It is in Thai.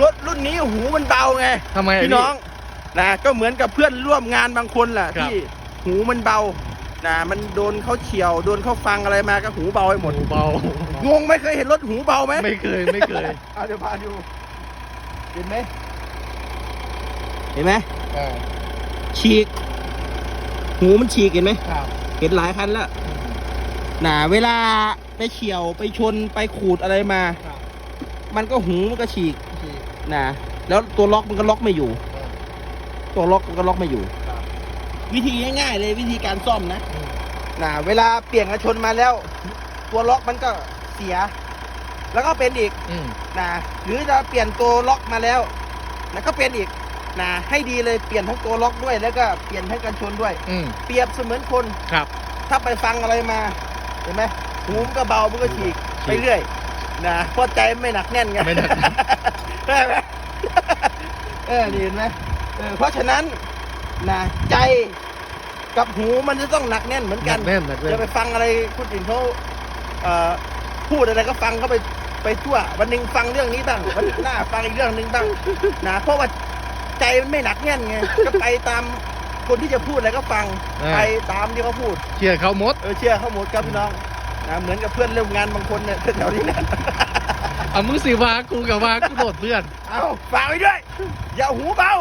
รถรุ่นนี้หูมันเบาไงทำไมะพี่น้องนะก็เหมือนกับเพื่อนร่วมงานบางคนแหละครับ ที่หูมันเบานะมันโดนเขาเฉียวโดนเขาฟังอะไรมาก็หูเบาไปหมดหูเบางงไหม่เคยเห็นรถหูเบาไหมไม่เคยไม่เคยเอาเดี๋ยวพาดูเห็นไหมเห็นไหมอ่าฉีก หูมันฉีกเห็นไหมครับเห็นหลายคันแล้วนะเวลาไปเฉียวไปชนไปขูดอะไรมา ครับมันก็หูมันก็ฉีกฉีก นะแล้วตัวล็อกมันก็ล็อกไม่อยู่อ่าตัวล็อกมันก็ล็อกไม่อยู่ครับวิธีง่ายๆเลยวิธีการซ่อมนะอืมนะเวลาเปลี่ยนกระชนมาแล้ว ตัวล็อกมันก็เสีย แล้วก็เป็นอีกอืมนะหรือจะเปลี่ยนตัวล็อกมาแล้วนะก็เป็นอีกนะให้ดีเลยเปลี่ยนทั้งตัวล็อกด้วย แล้วก็เปลี่ยนทั้งกันชนด้วย อืมเปรียบเสมือนคน ครับ ถ้าไปฟังอะไรมาเห็นไหมหูมันก็เบามันก็ฉีกฉีกไปเรื่อยนะเพราะใจไม่หนักแน่นไงไม่หนัก ใช่ไหมเออนี่เห็นไหมเออเพราะฉะนั้นนะใจกับหูมันจะต้องหนักแน่นเหมือนหกันันกแน่นหนักแน่จะนไปฟังอะไรคนอื่นเขาเอ่อพูดอะไรก็ฟังเขาไปไปทั่ว วันหนึ่งฟังเรื่องนี้บ้างวันหน้าฟังอีกเรื่องหนึ่งบ้างนะเพราะว่าใจมันไม่หนักแน่นไงก็ไปตามคนที่จะพูดอะไรก็ฟังอ่า ไปตามที่เขาพูด เชื่อเขาหมด เออเชื่อเขาหมดครับพี่น้องนะเหมือนกับเพื่อนร่วมงานบางคนเนี่ยแถวนี้เนี่ย เอามึงสิว่ากูกับว่ากูโดดเพื่อน เอาฝากไว้ด้วย อย่าหูเบา